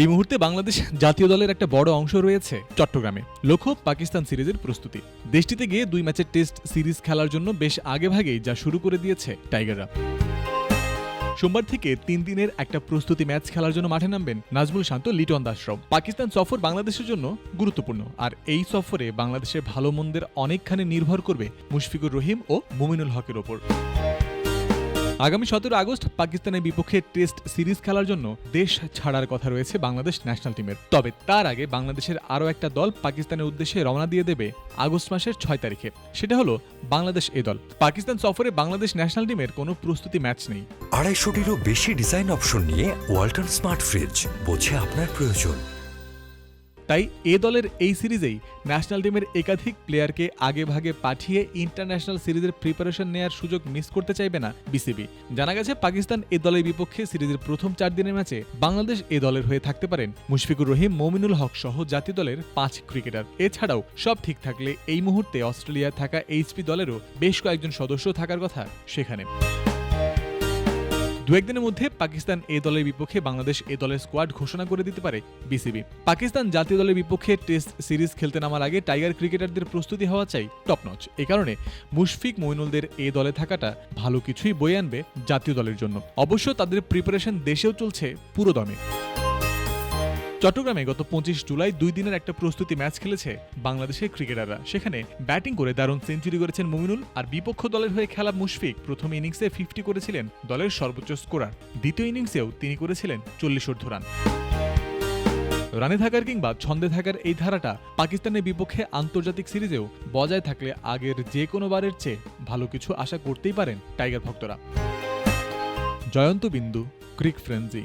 এই মুহূর্তে বাংলাদেশ জাতীয় দলের একটা বড় অংশ রয়েছে চট্টগ্রামে। লক্ষ্য, পাকিস্তান সিরিজের প্রস্তুতি। দেশটিতে গিয়ে দুই ম্যাচের টেস্ট সিরিজ খেলার জন্য বেশ আগেভাগেই যা শুরু করে দিয়েছে টাইগাররা। সোমবার থেকে তিন দিনের একটা প্রস্তুতি ম্যাচ খেলার জন্য মাঠে নামবেন নাজমুল শান্ত, লিটন দাসরাও পাকিস্তান সফর বাংলাদেশের জন্য গুরুত্বপূর্ণ। আর এই সফরে বাংলাদেশের ভালো মন্দের অনেকখানি নির্ভর করবে মুশফিকুর রহিম ও মুমিনুল হকের ওপর। আগামী সতেরো আগস্ট পাকিস্তানের বিপক্ষে টেস্ট সিরিজ খেলার জন্য দেশ ছাড়ার কথা রয়েছে বাংলাদেশ ন্যাশনাল টিমের। তবে তার আগে বাংলাদেশের আরও একটা দল পাকিস্তানের উদ্দেশ্যে রওনা দিয়ে দেবে আগস্ট মাসের ছয় তারিখে। সেটা হলো বাংলাদেশ এ দল। পাকিস্তান সফরে বাংলাদেশ ন্যাশনাল টিমের কোনো প্রস্তুতি ম্যাচ নেই। আড়াইশোটিরও বেশি ডিজাইন অপশন নিয়ে ওয়াল্টন স্মার্ট ফ্রিজ বোঝে আপনার প্রয়োজন। তাই এ দলের এই সিরিজেই ন্যাশনাল টিমের একাধিক প্লেয়ারকে আগে ভাগে পাঠিয়ে ইন্টারন্যাশনাল সিরিজের প্রিপারেশন নেওয়ার সুযোগ মিস করতে চাইবে না বিসিবি। জানা গেছে, পাকিস্তান এ দলের বিপক্ষে সিরিজের প্রথম চার দিনের ম্যাচে বাংলাদেশ এ দলের হয়ে থাকতে পারেন। মুশফিকুর রহিম, মমিনুল হক সহ জাতীয় দলের পাঁচ ক্রিকেটার। এছাড়াও সব ঠিক থাকলে এই মুহূর্তে অস্ট্রেলিয়ায় থাকা এইচপি দলেরও বেশ কয়েকজন সদস্য থাকার কথা সেখানে। দু একদিনের মধ্যে পাকিস্তান এ দলের বিপক্ষে বাংলাদেশ এ দলের স্কোয়াড ঘোষণা করে দিতে পারে বিসিবি। পাকিস্তান জাতীয় দলের বিপক্ষে টেস্ট সিরিজ খেলতে নামার আগে টাইগার ক্রিকেটারদের প্রস্তুতি হওয়া চাই টপনচ। এ কারণে মুশফিক মইনুলদের এ দলে থাকাটা ভালো কিছুই বয়ে আনবে জাতীয় দলের জন্য। অবশ্য তাদের প্রিপারেশন দেশেও চলছে পুরো দমে চট্টগ্রামে গত পঁচিশ জুলাই দুই দিনের একটা প্রস্তুতি ম্যাচ খেলেছে বাংলাদেশের ক্রিকেটাররা। সেখানে ব্যাটিং করে দারুণ সেঞ্চুরি করেছেন মুমিনুল আর বিপক্ষ দলের হয়ে খেলা মুশফিক। প্রথম ইনিংসে ফিফটি করেছিলেন দলের সর্বোচ্চ স্কোরার। দ্বিতীয় ইনিংসেও তিনি করেছিলেন চল্লিশ অর্ধ রান। রানে থাকার কিংবা ছন্দে থাকার এই ধারাটা পাকিস্তানের বিপক্ষে আন্তর্জাতিক সিরিজেও বজায় থাকলে আগের যে কোনো বারের চেয়ে ভালো কিছু আশা করতেই পারেন টাইগার ভক্তরা। জয়ন্ত বিন্দু, ক্রিক ফ্রেন্সি।